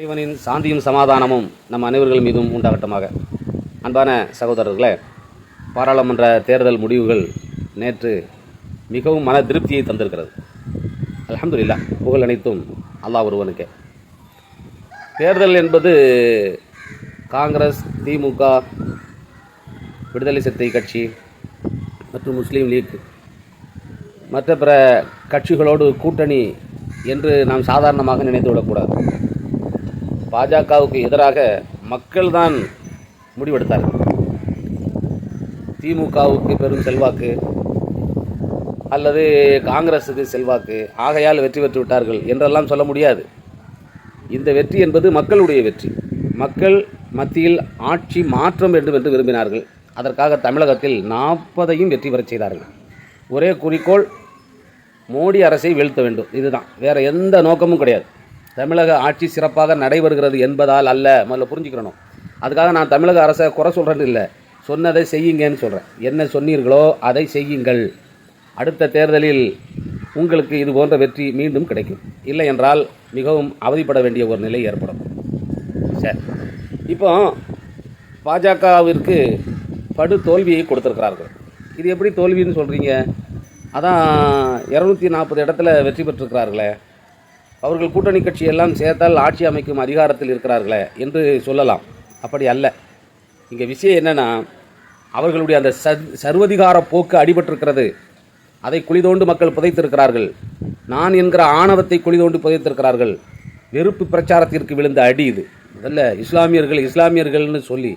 இறைவனின் சாந்தியும் சமாதானமும் நம் அனைவர்கள் மீதும் உண்டாகட்டமாக. அன்பான சகோதரர்களே பாராளுமன்ற தேர்தல் முடிவுகள் நேற்று மிகவும் மன திருப்தியை தந்திருக்கிறது. அல்ஹம்துலில்லா புகழ் அனைத்தும் அல்லாஹ் ஒருவனுக்கே. தேர்தல் என்பது காங்கிரஸ் திமுக விடுதலை சிறுத்தை கட்சி மற்றும் முஸ்லீம் லீக் மற்ற பிற கட்சிகளோடு கூட்டணி என்று நாம் சாதாரணமாக நினைத்து விடக்கூடாது. பாஜகவுக்கு எதிராக மக்கள்தான் முடிவெடுத்தார்கள். திமுகவுக்கு பெரும் செல்வாக்கு அல்லது காங்கிரஸுக்கு செல்வாக்கு ஆகையால் வெற்றி பெற்று விட்டார்கள் என்றெல்லாம் சொல்ல முடியாது. இந்த வெற்றி என்பது மக்களுடைய வெற்றி. மக்கள் மத்தியில் ஆட்சி மாற்றம் வேண்டும் என்று விரும்பினார்கள். அதற்காக தமிழகத்தில் நாற்பதையும் வெற்றி பெறச் செய்தார்கள். ஒரே குறிக்கோள் மோடி அரசை வீழ்த்த வேண்டும். இதுதான். வேறு எந்த நோக்கமும் கிடையாது. தமிழக ஆட்சி சிறப்பாக நடைபெறுகிறது என்பதால் அல்ல. முதல்ல புரிஞ்சுக்கிறணும். அதுக்காக நான் தமிழக அரசை குறை சொல்கிறேன்னு இல்லை. சொன்னதை செய்யுங்கன்னு சொல்கிறேன் என்ன சொன்னீர்களோ அதை செய்யுங்கள். அடுத்த தேர்தலில் உங்களுக்கு இது போன்ற வெற்றி மீண்டும் கிடைக்கும். இல்லை என்றால் மிகவும் அவதிப்பட வேண்டிய ஒரு நிலை ஏற்படும். சரி. இப்போ பாஜகவிற்கு படு தோல்வியை கொடுத்துருக்கிறார்கள். இது எப்படி தோல்வின்னு சொல்கிறீங்க அதான் இரநூத்தி நாற்பது இடத்துல வெற்றி பெற்றிருக்கிறார்களே. அவர்கள் கூட்டணி கட்சி எல்லாம் சேர்த்தால் ஆட்சி அமைக்கும் அதிகாரத்தில் இருக்கிறார்களே என்று சொல்லலாம். அப்படி அல்ல. இங்கே விஷயம் என்னென்னா அவர்களுடைய அந்த சர்வதிகார போக்கு அடிபட்டிருக்கிறது. அதை குளிதோண்டு மக்கள் புதைத்திருக்கிறார்கள். நான் என்கிற ஆணவத்தை குளிதோண்டு புதைத்திருக்கிறார்கள். வெறுப்பு பிரச்சாரத்திற்கு விழுந்த அடி இது. முதல்ல இஸ்லாமியர்கள் இஸ்லாமியர்கள்னு சொல்லி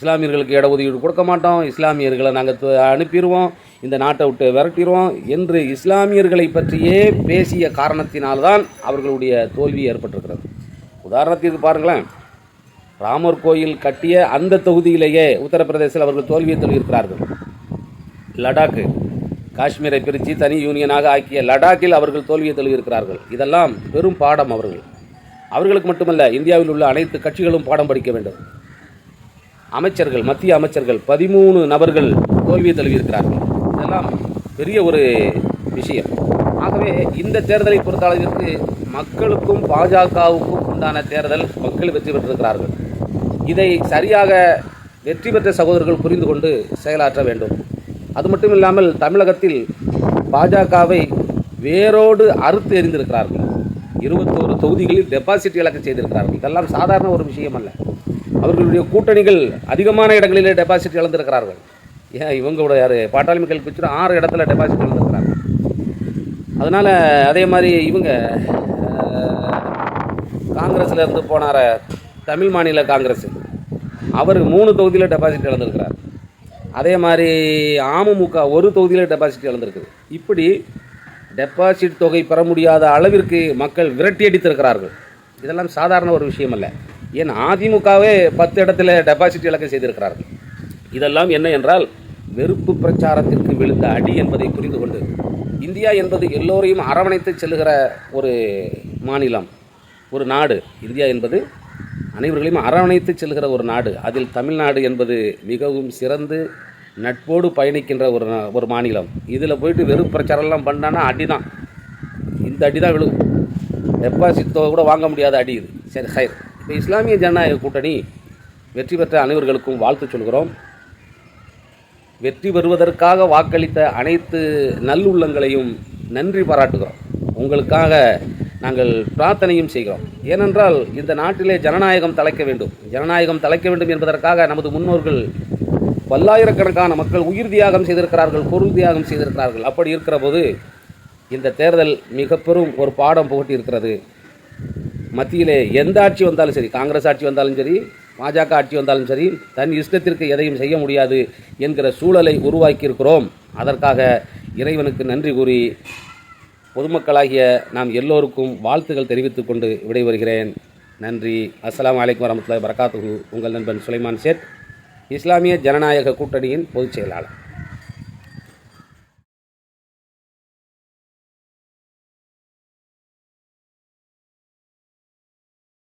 இஸ்லாமியர்களுக்கு இடஒதுக்கீடு கொடுக்க மாட்டோம். இஸ்லாமியர்களை நாங்கள் அனுப்பிடுவோம். இந்த நாட்டை விட்டு விரட்டிடுவோம் என்று இஸ்லாமியர்களை பற்றியே பேசிய காரணத்தினால்தான் அவர்களுடைய தோல்வி ஏற்பட்டிருக்கிறது. உதாரணத்திற்கு பாருங்களேன். ராமர் கோயில் கட்டிய அந்த தொகுதியிலேயே உத்தரப்பிரதேசத்தில் அவர்கள் தோல்வியை சொல்லியிருக்கிறார்கள் லடாக்கு காஷ்மீரை பிரித்து தனி யூனியனாக ஆக்கிய லடாக்கில் அவர்கள் தோல்வியை தழுவியிருக்கிறார்கள். இதெல்லாம் பெரும் பாடம் அவர்கள். அவர்களுக்கு மட்டுமல்ல இந்தியாவில் உள்ள அனைத்து கட்சிகளும் பாடம் படிக்க வேண்டும். அமைச்சர்கள் மத்திய அமைச்சர்கள் பதிமூணு நபர்கள் தோல்வியை தழுவியிருக்கிறார்கள். இதெல்லாம் பெரிய ஒரு விஷயம். ஆகவே இந்த தேர்தலை பொறுத்த அளவிற்கு மக்களுக்கும் பாஜகவுக்கும் உண்டான தேர்தல் மக்கள் வெற்றி பெற்றிருக்கிறார்கள். இதை சரியாக வெற்றி பெற்ற சகோதரர்கள் புரிந்து கொண்டு செயலாற்ற வேண்டும். அது மட்டும் இல்லாமல் தமிழகத்தில் பாஜகவை வேரோடு அறுத்து எறிந்திருக்கிறார்கள். இருபத்தோரு தொகுதிகளில் டெபாசிட் இழக்க செய்திருக்கிறார்கள். இதெல்லாம் சாதாரண ஒரு விஷயம் அல்ல அவர்களுடைய கூட்டணிகள் அதிகமான இடங்களிலே டெபாசிட் இழந்திருக்கிறார்கள். ஏன் இவங்களோட யார்? பாட்டாளி மக்கள் கட்சியோட ஆறு இடத்துல டெபாசிட் இழந்திருக்கிறாங்க. அதனால் அதே மாதிரி இவங்க காங்கிரஸில் இருந்து போனார தமிழ் மாநில காங்கிரஸ் அவர் மூணு தொகுதியில் டெபாசிட் இழந்திருக்கிறார். அதே மாதிரி அமமுக ஒரு தொகுதியில் டெபாசிட் இழந்திருக்குது. இப்படி டெபாசிட் தொகை பெற முடியாத அளவிற்கு மக்கள் விரட்டி அடித்திருக்கிறார்கள். இதெல்லாம் சாதாரண ஒரு விஷயம் அல்ல ஏன் அதிமுகவே பத்து இடத்துல டெபாசிட் இழக்க செய்திருக்கிறார்கள். இதெல்லாம் என்ன என்றால் வெறுப்பு பிரச்சாரத்திற்கு விழுந்த அடி என்பதை புரிந்து கொண்டு இந்தியா என்பது எல்லோரையும் அரவணைத்து செல்லுகிற ஒரு மாநிலம் ஒரு நாடு. இந்தியா என்பது அனைவர்களையும் அரவணைத்து செல்கிற ஒரு நாடு. அதில் தமிழ்நாடு என்பது மிகவும் சிறந்து நட்போடு பயணிக்கின்ற ஒரு ஒரு மாநிலம். இதில் போயிட்டு வெறும் பிரச்சாரம்லாம் பண்ணான்னா அடி தான் இந்த அடி தான் விழுகும் டெபாசிட் தொகை கூட வாங்க முடியாத அடி இது. சரி ஹயர் இப்போ இஸ்லாமிய ஜனநாயக கூட்டணி வெற்றி பெற்ற அனைவர்களுக்கும் வாழ்த்து சொல்கிறோம். வெற்றி பெறுவதற்காக வாக்களித்த அனைத்து நல்லுள்ளங்களையும் நன்றி பாராட்டுகிறோம். உங்களுக்காக நாங்கள் பிரார்த்தனையும் செய்கிறோம். ஏனென்றால் இந்த நாட்டிலே ஜனநாயகம் தலைக்க வேண்டும். ஜனநாயகம் தலைக்க வேண்டும் என்பதற்காக நமது முன்னோர்கள் பல்லாயிரக்கணக்கான மக்கள் உயிர் தியாகம் செய்திருக்கிறார்கள் பொருள் தியாகம் செய்திருக்கிறார்கள். அப்படி இருக்கிற போது இந்த தேர்தல் மிக பெரும் ஒரு பாடம் புகட்டி இருக்கிறது மத்தியிலே எந்த ஆட்சி வந்தாலும் சரி காங்கிரஸ் ஆட்சி வந்தாலும் சரி பாஜக ஆட்சி வந்தாலும் சரி தன் இஷ்டத்திற்கு எதையும் செய்ய முடியாது என்கிற சூழலை உருவாக்கியிருக்கிறோம். அதற்காக இறைவனுக்கு நன்றி கூறி பொதுமக்களாகிய நாம் எல்லோருக்கும் வாழ்த்துகள் தெரிவித்துக் கொண்டு விடைபெறுகிறேன். நன்றி. அஸ்லாம் வலைக்கம் வரமத்துல வரகாத்துஹு உங்கள் நண்பன் சுலைமான் சேட் இஸ்லாமிய ஜனநாயக கூட்டணியின் பொதுச் செயலாளர்.